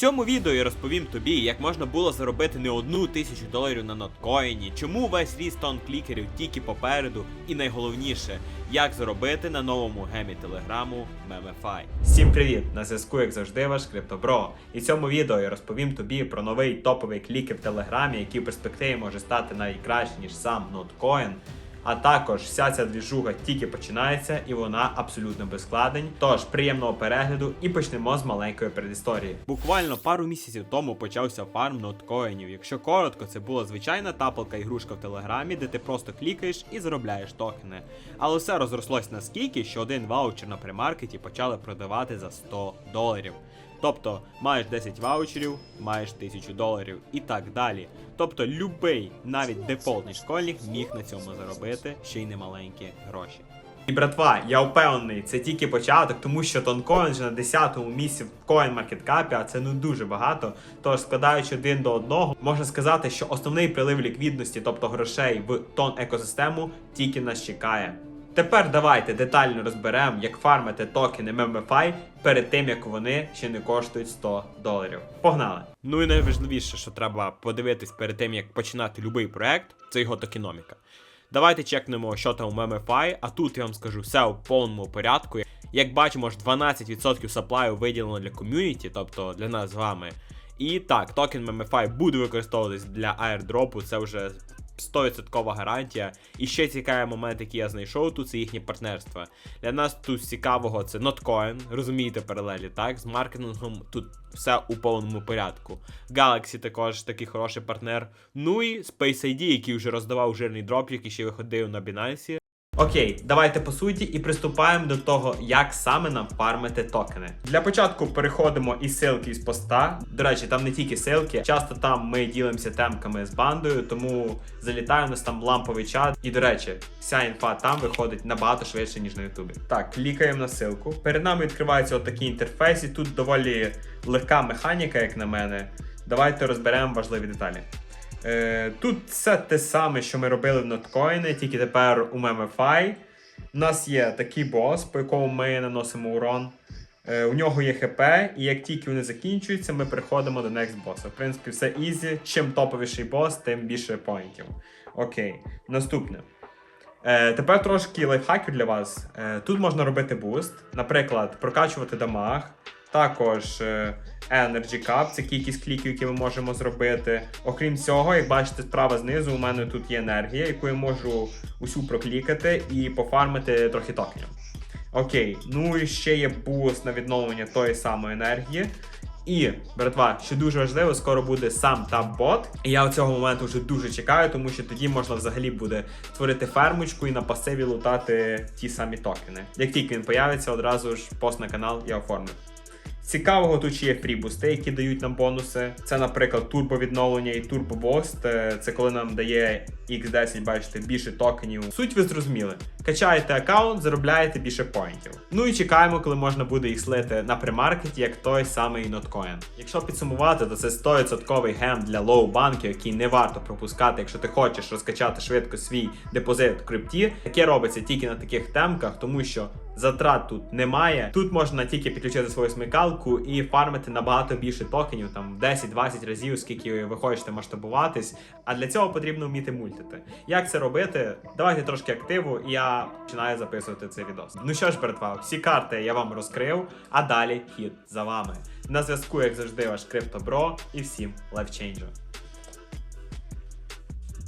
Цьому відео я розповім тобі, як можна було заробити не одну тисячу доларів на ноткоїні, чому весь ріст тон клікерів тільки попереду, і найголовніше, як заробити на новому гемі телеграму Memify. Всім привіт! На зв'язку, як завжди, ваш Криптобро. І в цьому відео я розповім тобі про новий топовий клікер в Телеграмі, який в перспективі може стати найкраще, ніж сам ноткоін. А також вся ця двіжуга тільки починається і вона абсолютно без складень. Тож приємного перегляду і почнемо з маленької передісторії. Буквально пару місяців тому почався фарм ноткоїнів. Якщо коротко, це була звичайна тапалка ігрушка в телеграмі, де ти просто клікаєш і заробляєш токени. Але все розрослось настільки, що один ваучер на примаркеті почали продавати за 100 доларів. Тобто маєш 10 ваучерів, маєш 1000 доларів і так далі. Тобто любий, навіть дефолтний школьник міг на цьому заробити ще й немаленькі гроші. І братва, я впевнений, це тільки початок, тому що тонкоін вже на 10-му місці в CoinMarketCap, а це ну дуже багато. Тож складаючи один до одного, можна сказати, що основний прилив ліквідності, тобто грошей в тон екосистему, тільки нас чекає. Тепер давайте детально розберемо, як фармити токени MMFI перед тим, як вони ще не коштують 100 доларів. Погнали! Ну і найважливіше, що треба подивитись перед тим, як починати будь-який проект, це його токеноміка. Давайте чекнемо, що там у MMFI, а тут я вам скажу все у повному порядку. Як бачимо, ж 12% саплаю виділено для ком'юніті, тобто для нас з вами. І так, токен MMFI буде використовуватись для airdropу, це вже 100% гарантія. І ще цікавий момент, який я знайшов тут, це їхнє партнерство. Для нас тут цікавого це Notcoin, розумієте паралелі, так? З маркетингом тут все у повному порядку. Galaxy також такий хороший партнер. Ну і Space ID, який вже роздавав жирний дроп, який ще виходив на Binance. Окей, давайте по суті і приступаємо до того, як саме нам фармити токени. Для початку переходимо із ссылки із поста. До речі, там не тільки ссылки, часто там ми ділимося темками з бандою, тому залітає у нас там ламповий чат. І до речі, вся інфа там виходить набагато швидше, ніж на Ютубі. Так, клікаємо на ссылку. Перед нами відкривається отакий інтерфейс, і тут доволі легка механіка, як на мене. Давайте розберемо важливі деталі. Е, тут все те саме, що ми робили в ноткоїни, тільки тепер у MMFI. У нас є такий бос, по якому ми наносимо урон. Е, у нього є ХП, і як тільки вони закінчуються, ми переходимо до next боса. В принципі, все ізі. Чим топовіший бос, тим більше поінтів. Окей, наступне. Е, тепер трошки лайфхаків для вас. Е, тут можна робити буст, наприклад, прокачувати дамаг. Також е, Energy Cup, це кількість кліків, які ми можемо зробити. Окрім цього, як бачите, справа знизу у мене тут є енергія, яку я можу усю проклікати і пофармити трохи токенів. Окей, ну і ще є буст на відновлення тої самої енергії. І, братва, що дуже важливо, скоро буде сам таб-бот. І я цього моменту вже дуже чекаю, тому що тоді можна взагалі буде створити фермочку і на пасиві лутати ті самі токени. Як тільки він появиться, одразу ж пост на канал я оформлю. Цікавого тут є фрібусти, які дають нам бонуси. Це, наприклад, турбовідновлення і турбобост. Е, Це коли нам дає X10, бачите, більше токенів. Суть ви зрозуміли. Качаєте аккаунт, заробляєте більше поінтів. Ну і чекаємо, коли можна буде їх слити на примаркеті, як той самий ноткоін. Якщо підсумувати, то це 100% гем для лоу-банків, який не варто пропускати, якщо ти хочеш розкачати швидко свій депозит в крипті. Таке робиться тільки на таких темках, тому що затрат тут немає. Тут можна тільки підключити свою смикалку і фармити набагато більше токенів, там в 10-20 разів, скільки ви хочете масштабуватись. А для цього потрібно вміти мультити. Як це робити? Давайте трошки активу, і я починаю записувати цей відос. Ну що ж, братва, всі карти я вам розкрив, а далі хід за вами. На зв'язку, як завжди, ваш криптобро і всім лайфчейнджер.